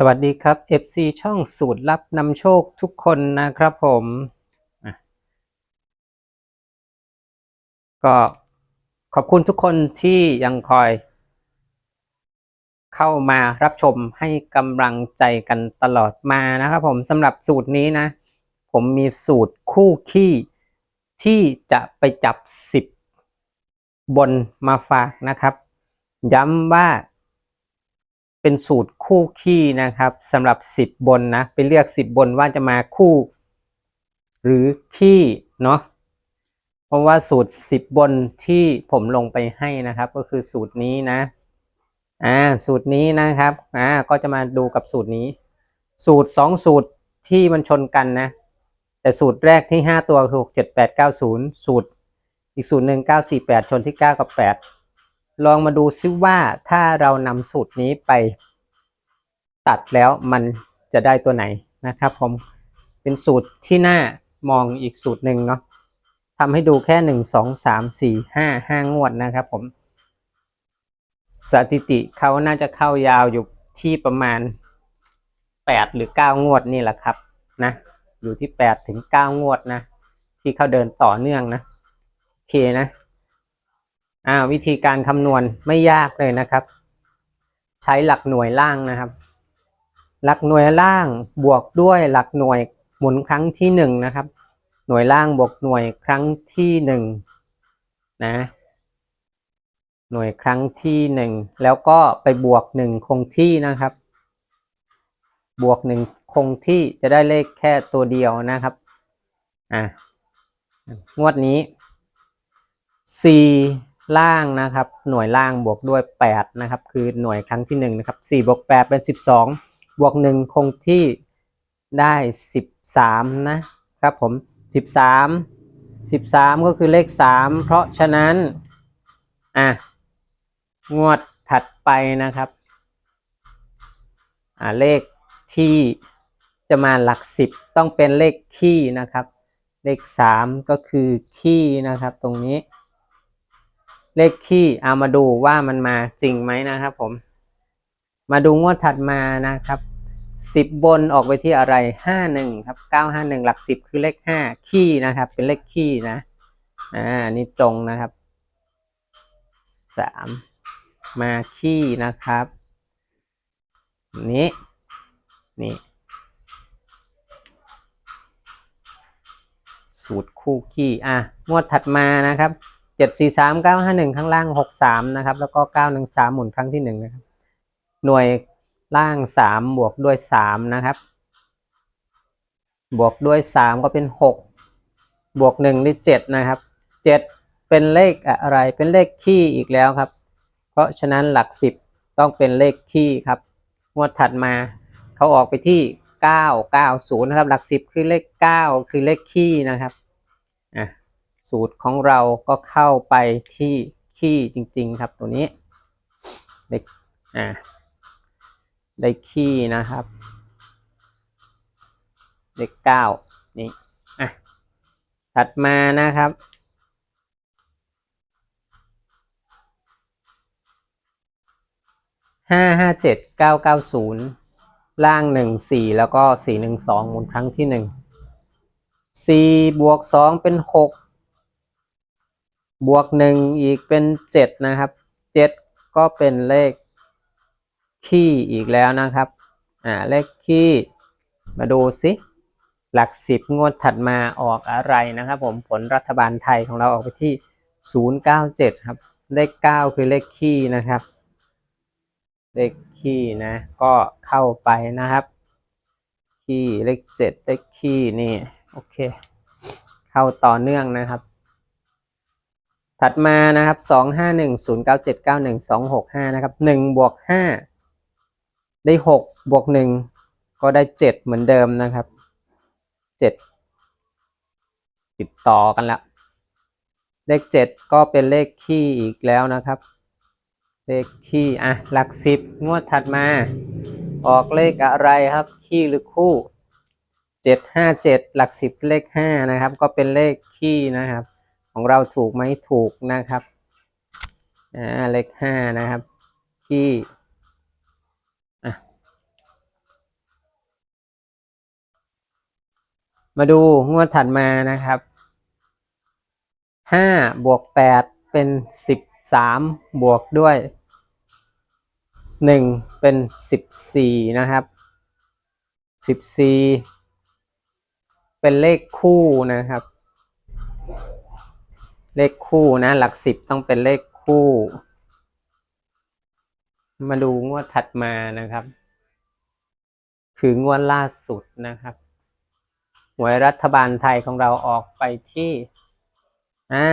สวัสดีครับ FC ช่องสูตรลับนำโชคทุกคนนะครับผม ก็ขอบคุณทุกคนที่ยังคอย เข้ามารับชมให้กำลังใจกันตลอดมานะครับผมสำหรับสูตรนี้นะ ผมมีสูตรคู่ขี้ที่จะไปจับ 10 บนมาฝากนะครับ ย้ำว่า เป็นสูตรคู่ขี้นะครับสำหรับ 10 บนนะไปเลือก 10 บนว่าจะมาคู่ หรือขี้เนาะเพราะว่าสูตร 10 บนที่ผมลงไปให้นะครับ ก็คือสูตรนี้นะอ่าสูตรนี้นะครับอ่าก็จะมาดูกับสูตรนี้ สูตร 2 สูตรที่มันชนกันนะ แต่สูตรแรกที่ 5 ตัวคือ 6 7 8 9 0 สูตร อีกสูตรหนึ่ง9 4 8 ชนที่ 9 กับ 8 ลองมาดูซิว่าถ้าเรานำสูตรนี้ไปตัดแล้วมันจะได้ตัวไหนนะครับผมเป็นสูตรที่น่ามองอีกสูตรหนึ่งเนาะทำให้ดูแค่หนึ่งสองสามสี่ห้าห้างวดนะครับผม สถิติเขาน่าจะเข้ายาวอยู่ที่ประมาณแปดหรือเก้างวดนี่แหละครับนะอยู่ที่แปดถึงเก้างวดนะ ที่เขาเดินต่อเนื่องนะ โอเคนะ อ่าวิธีการคำนวณไม่ยากเลยนะครับ ใช้หลักหน่วยล่างนะครับ หลักหน่วยล่างบวกด้วยหลักหน่วยหมุนครั้งที่หนึ่งนะครับ หน่วยล่างบวกหน่วยครั้งที่หนึ่งนะหน่วยครั้งที่หนึ่งแล้วก็ไปบวกหนึ่งคงที่นะครับ บวกหนึ่งคงที่จะได้เลขแค่ตัวเดียวนะครับอะงวดนี้4 ล่างนะครับ หน่วยล่างบวกด้วย 8 นะครับ คือหน่วยครั้งที่1นะครับ4บวก8เป็น 12 บวก 1 คงที่ได้ 13 นะครับผม 13 13 ก็คือเลข 3 เพราะฉะนั้น อะ งวดถัดไปนะครับ อ่าเลขที่จะมาหลัก 10 ต้องเป็นเลขคี่นะครับ เลข 3 ก็คือคี่นะครับตรงนี้ เลขคี่เอามาดูว่ามันมาจริงไหมนะครับผม มาดูงวดถัดมานะครับสิบบนออกไปที่อะไรห้าหนึ่งครับเก้าห้าหนึ่งหลักสิบคือเลขห้าคี่นะครับ เป็นเลขคี่นะ อ่านี่ตรงนะครับสามมาคี่นะครับ นี้นี่ สูตรคู่ขี้อะงวดถัดมานะครับ เจ็ดสี่สามเก้าห้าหนึ่งข้างล่างหกสามนะครับ แล้วก็เก้าหนึ่งสามหมุนครั้งที่หนึ่งนะครับ หน่วยล่างสามบวกด้วยสามนะครับ บวกด้วยสามก็เป็นหกบวกหนึ่งได้เจ็ดนะครับเจ็ดเป็นเลขอะไรเป็นเลขขี้อีกแล้วครับ เพราะฉะนั้นหลักสิบต้องเป็นเลขขี้ครับงวดถัดมาเขาออกไปที่ 990 นะครับ หลักสิบคือเลข 9 คือเลขขี้นะครับ สูตรของเราก็เข้าไปที่ขี้จริง ๆ ครับตัวนี้เลขอะได้ขี้นะครับเลข9นี่อะถัดมานะครับ ห้าห้าเจ็ดเก้าเก้าศูนย์ล่างหนึ่งสี่แล้วก็สี่หนึ่งสองหมุนครั้งที่หนึ่งสี่บวกสองเป็นหก บวกหนึ่งอีกเป็นเจ็ดนะครับเจ็ดก็เป็นเลขขี้อีกแล้วนะครับอ่าเลขขี้มาดูสิหลักสิบงวดถัดมาออกอะไรนะครับผมผลรัฐบาลไทยของเราออกไปที่ศูนย์เก้าเจ็ดครับ เลขเก้าคือเลขขี้นะครับ เลขขี้นะก็เข้าไปนะครับ ขี้เลขเจ็ดเลขขี้นี่โอเค เข้าต่อเนื่องนะครับ ถัดมานะครับสองห้าหนึ่งศูนย์เก้าเจ็ดเก้าหนึ่งสองหกห้านะครับหนึ่งบวกห้าได้หกบวกหนึ่งก็ได้เจ็ดเหมือนเดิมนะครับเจ็ดติดต่อกันแล้วเลขเจ็ดก็เป็นเลขขี้อีกแล้วนะครับ เลขขี้อะหลักสิบงวดถัดมา ออกเลขอะไรครับขี้หรือคู่เจ็ดห้าเจ็ดหลักสิบเลขห้านะครับ ก็เป็นเลขขี้นะครับ ของเราถูกไหมถูกนะครับเลขห้านะครับ ที่มาดูงวดถัดมานะครับห้าบวกแปดเป็นสิบสามบวกด้วยหนึ่งเป็นสิบสี่นะครับสิบสี่เป็นเลขคู่นะครับ เลขคู่นะ หลักสิบต้องเป็นเลขคู่ มาดูงวดถัดมานะครับ คืองวดล่าสุดนะครับหวยรัฐบาลไทยของเราออกไปที่อ่า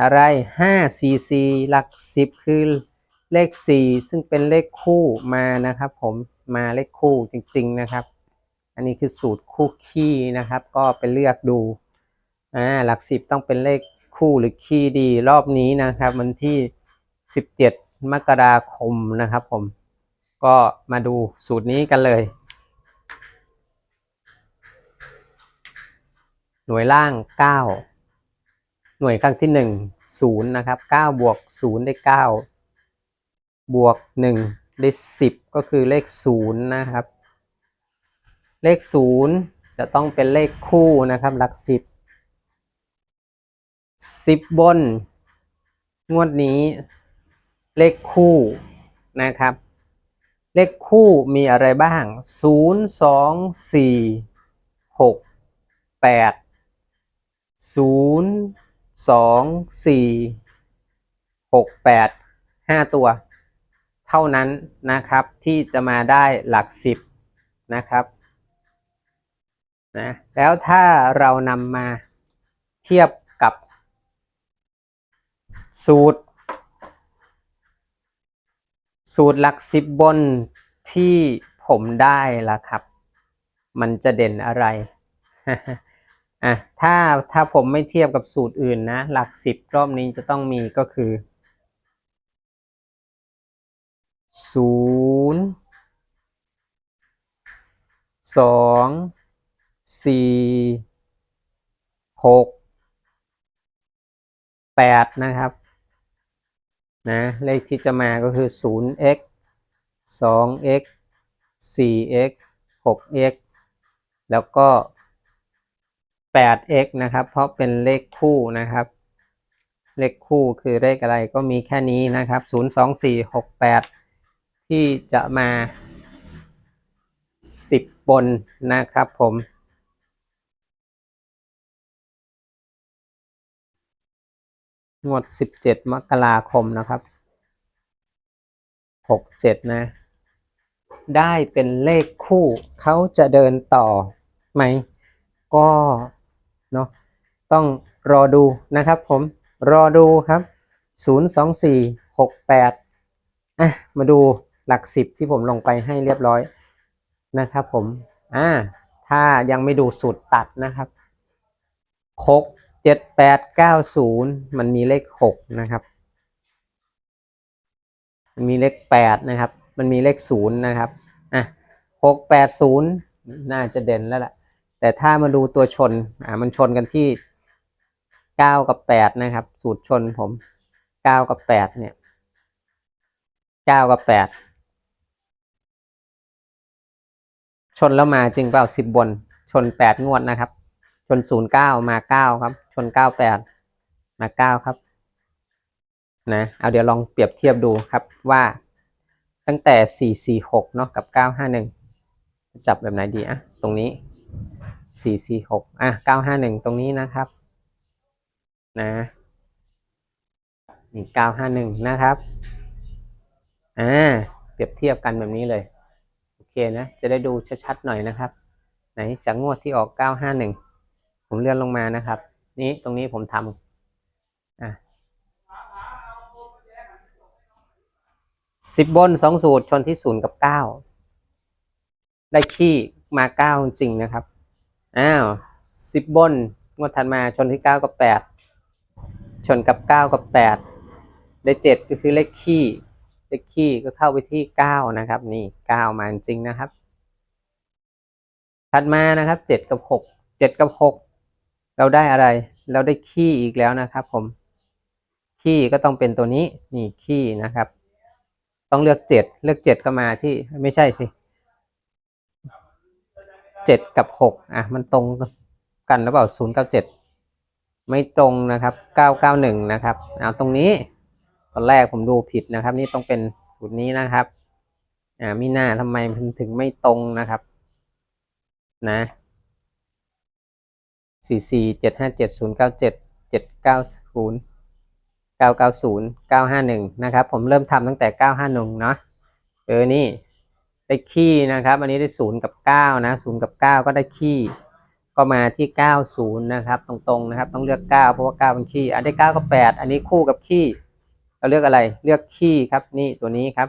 อะไรห้าสี่สิหลักสิบคือเลขสี่ซึ่งเป็นเลขคู่มานะครับ ผมมาเลขคู่จริง ๆนะครับ อันนี้คือสูตรคู่คี่นะครับ ก็ไปเลือกดูอ่าหลักสิบต้องเป็นเลข คู่หรือคี่ดีรอบนี้นะครับ วันที่สิบเจ็ดมกราคมนะครับผม ก็มาดูสูตรนี้กันเลย หน่วยล่าง 9 หน่วยครั้งที่ 1 0 นะครับ 9 บวก 0 ได้ 9 บวก 1 ได้ 10 ก็คือเลข 0 นะครับ เลข 0 จะต้องเป็นเลขคู่นะครับ หลัก 10 10บบน งวดนี้ เลขคู่นะครับ เลขคู่มีอะไรบ้าง 0 2 4 6 8ศูนย์สองสี่หกแปดห้าตัว เท่านั้นนะครับที่จะมาได้หลักสิบนะครับนะแล้วถ้าเรานำมาเทียบ สูตร สูตรหลักสิบบนที่ผมได้ละครับ มันจะเด่นอะไรอะถ้าถ้าผมไม่เทียบกับสูตรอื่นนะ หลักสิบรอบนี้จะต้องมีก็คือศูนย์สองสี่หก แปดนะครับนะเลขที่จะมาก็คือ 0x 2x 4x 6x แล้วก็ 8x นะครับ เพราะเป็นเลขคู่นะครับ เลขคู่คือเลขอะไรก็มีแค่นี้นะครับ 0 2 4 6 8 ที่จะมา 10 บนนะครับผม งวด 17 มกราคมนะครับ 67 นะ ได้เป็นเลขคู่ เขาจะเดินต่อไหม ก็เนาะต้องรอดูนะครับผม รอดูครับ 0 2 4 6 8 อะ มาดูหลักสิบที่ผมลงไปให้เรียบร้อยนะครับผม อ่า ถ้ายังไม่ดูสูตรตัดนะครับ 6 7 8 9 0มันมีเลข6นะครับ มันมีเลข8นะครับมันมีเลข0นย์นะครับอะ6 8 0น่าจะเด่นแล้วล่ะ แต่ถ้ามาดูตัวชนอ่ามันชนกันที่เก้ากับแปดนะครับ สูตรชนผมเก้ากับแปดเนี่ยเก้ากับแปดชนแล้วมาจริงเปล่าสิบบนชนแปดงวดนะครับ ชนศูนย์เก้ามาเก้าครับ ชนเก้าแปดมาเก้าครับ นะ เอาเดี๋ยวลองเปรียบเทียบดูครับว่าตั้งแต่สี่สี่หกเนาะกับเก้าห้าหนึ่งจะจับแบบไหนดีอะตรงนี้สี่สี่หกอะเก้าห้าหนึ่งตรงนี้นะครับ นะนี่เก้าห้าหนึ่งนะครับอ่าเปรียบเทียบกันแบบนี้เลย โอเคนะ จะได้ดูชัดๆหน่อยนะครับ ไหนจากงวดที่ออกเก้าห้าหนึ่ง ผมเลื่อนลงมานะครับ นี้ตรงนี้ผมทำอะสิบบนสองสูตรชนที่ศูนย์กับเก้าได้ขี้มาเก้าจริงนะครับอ้าวสิบบนงวดถัดมาชนที่เก้ากับแปดชนกับเก้ากับแปดได้เจ็ดก็คือเลขขี้เลขขี้ก็เข้าไปที่เก้านะครับ นี่เก้ามาจริงนะครับ ถัดมานะครับเจ็ดกับหกเจ็ดกับหก เราได้อะไร เราได้ขี้อีกแล้วนะครับ ผม ขี้ก็ต้องเป็นตัวนี้นี่ขี้นะครับ ต้องเลือกเจ็ดเลือกเจ็ดก็มาที่ไม่ใช่สิเจ็ดกับหกอะมันตรงกันหรือเปล่าศูนย์เก้าเจ็ดไม่ตรงนะครับเก้าเก้าหนึ่งนะครับเอาตรงนี้ตอนแรกผมดูผิดนะครับ นี่ต้องเป็นสูตรนี้นะครับอ่ามิน่าทำไมมันถึงไม่ตรงนะครับ นะ สี่สี่เจ็ดห้าเจ็ดศูนย์เก้าเจ็ดเจ็ดเก้าศูนย์เก้าเก้าศูนย์เก้าห้าหนึ่งนะครับ ผมเริ่มทำตั้งแต่เก้าห้าหนึ่งเนาะเออนี่ได้คี่นะครับ อันนี้ได้ศูนย์กับเก้านะศูนย์กับเก้าก็ได้คี่ก็มาที่เก้าศูนย์นะครับ ตรงๆนะครับ ต้องเลือกเก้าเพราะว่าเก้าเป็นคี่อันได้เก้ากับแปดอันนี้คู่กับคี่เราเลือกอะไรเลือกคี่ครับนี่ตัวนี้ครับ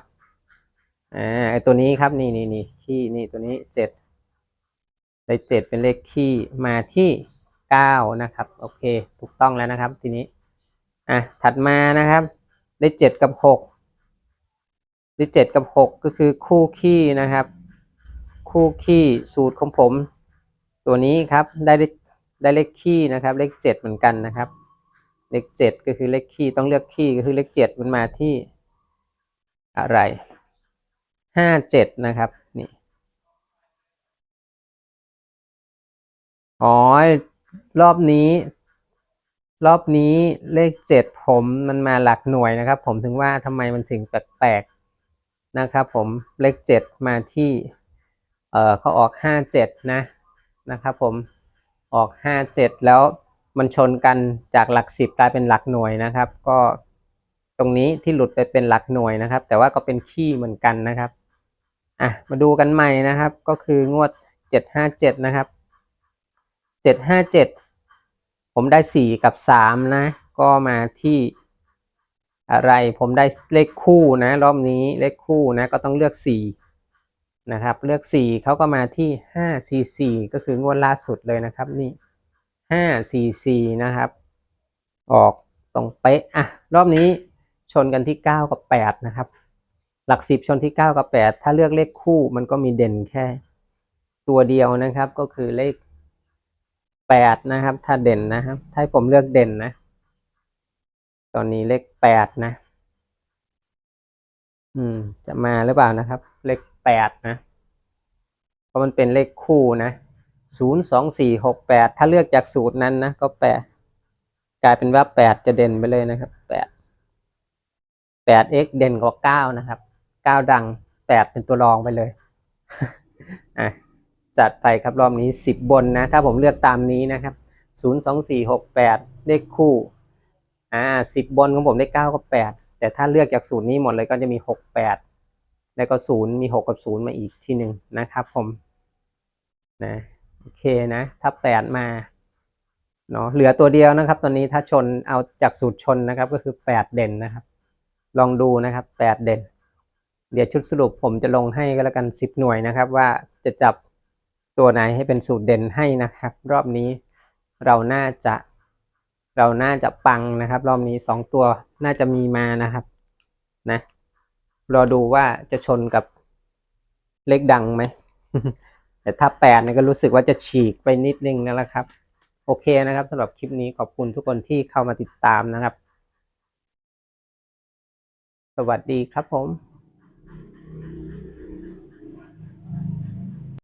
อ่าไอตัวนี้ครับนี่นี่นี่คี่นี่ตัวนี้เจ็ดได้เจ็ดเป็นเลขคี่มาที่ เก้านะครับ โอเค ถูกต้องแล้วนะครับ ทีนี้ อะ ถัดมานะครับ ได้เจ็ดกับหกได้เจ็ดกับหกก็คือคู่คี่นะครับ คู่คี่สูตรของผม ตัวนี้ครับ ได้เลขได้เลขคี่นะครับ เลขเจ็ดเหมือนกันนะครับ เลขเจ็ดก็คือเลขคี่ต้องเลือกคี่ก็คือเลขเจ็ดมันมาที่อะไรห้าเจ็ดนะครับ นี่อ๋อ รอบนี้ รอบนี้เลขเจ็ดผมมันมาหลักหน่วยนะครับ ผมถึงว่าทำไมมันถึงแปลกๆนะครับ ผมเลขเจ็ดมาที่ เอ่อเขาออกห้าเจ็ดนะนะครับ ผมออกห้าเจ็ดแล้วมันชนกันจากหลักสิบกลายเป็นหลักหน่วยนะครับ ก็ตรงนี้ที่หลุดไปเป็นหลักหน่วยนะครับ แต่ว่าก็เป็นขี้เหมือนกันนะครับอะมาดูกันใหม่นะครับ ก็คืองวดเจ็ดห้าเจ็ดนะครับ เจ็ดห้าเจ็ดผมได้สี่กับสามนะ ก็มาที่อะไรผมได้เลขคู่นะรอบนี้เลขคู่นะก็ต้องเลือกสี่นะครับ เลือก4เขาก็มาที่5 4 4ก็คืองวดล่าสุดเลยนะครับนี่5 4 4นะครับ ออกตรงเป๊ะอะรอบนี้ชนกันที่9กับ8นะครับหลัก10ชนที่ 9 กับ 8 ถ้าเลือกเลขคู่มันก็มีเด่นแค่ ตัวเดียวนะครับก็คือเลข 8นะครับ ถ้าเด่นนะครับ ถ้าผมเลือกเด่นนะ ตอนนี้เลข8นะ อืม จะมาหรือเปล่านะครับ เลขแปดนะ เพราะมันเป็นเลขคู่นะศูนย์สองสี่หกแปดถ้าเลือกจากสูตรนั้นนะ ก็แปดกลายเป็นว่าแปดจะเด่นไปเลยนะครับแปดแปด x เด่นกว่าเก้านะครับเก้าดังแปดเป็นตัวรองไปเลยอะ จัดไปครับรอบนี้สิบบนนะ ถ้าผมเลือกตามนี้นะครับศูนย์สองสี่หกแปดเลขคู่ อ่าสิบบนของผมได้เก้ากับแปดแต่ถ้าเลือกจากสูตรนี้หมดเลยก็จะมีหกแปดแล้วก็ศูนย์มีหกกับศูนย์มาอีกทีหนึ่งนะครับผมนะโอเคนะ ถ้าแปดมาเนาะเหลือตัวเดียวนะครับตอนนี้ถ้าชนเอาจากสูตรชนนะครับ ก็คือแปดเด่นนะครับ ลองดูนะครับแปดเด่น เดี๋ยวชุดสรุปผมจะลงให้ก็แล้วกันสิบหน่วยนะครับ ว่าจะจับ ตัวไหนให้เป็นสูตรเด่นให้นะครับ รอบนี้เราน่าจะเราน่าจะปังนะครับ รอบนี้สองตัวน่าจะมีมานะครับนะรอดูว่าจะชนกับเลขดังไหมแต่ถ้าแปดเนี่ยก็รู้สึกว่าจะฉีกไปนิดนึงนั่นแหละครับ โอเคนะครับสำหรับคลิปนี้ขอบคุณทุกคนที่เข้ามาติดตามนะครับ สวัสดีครับผม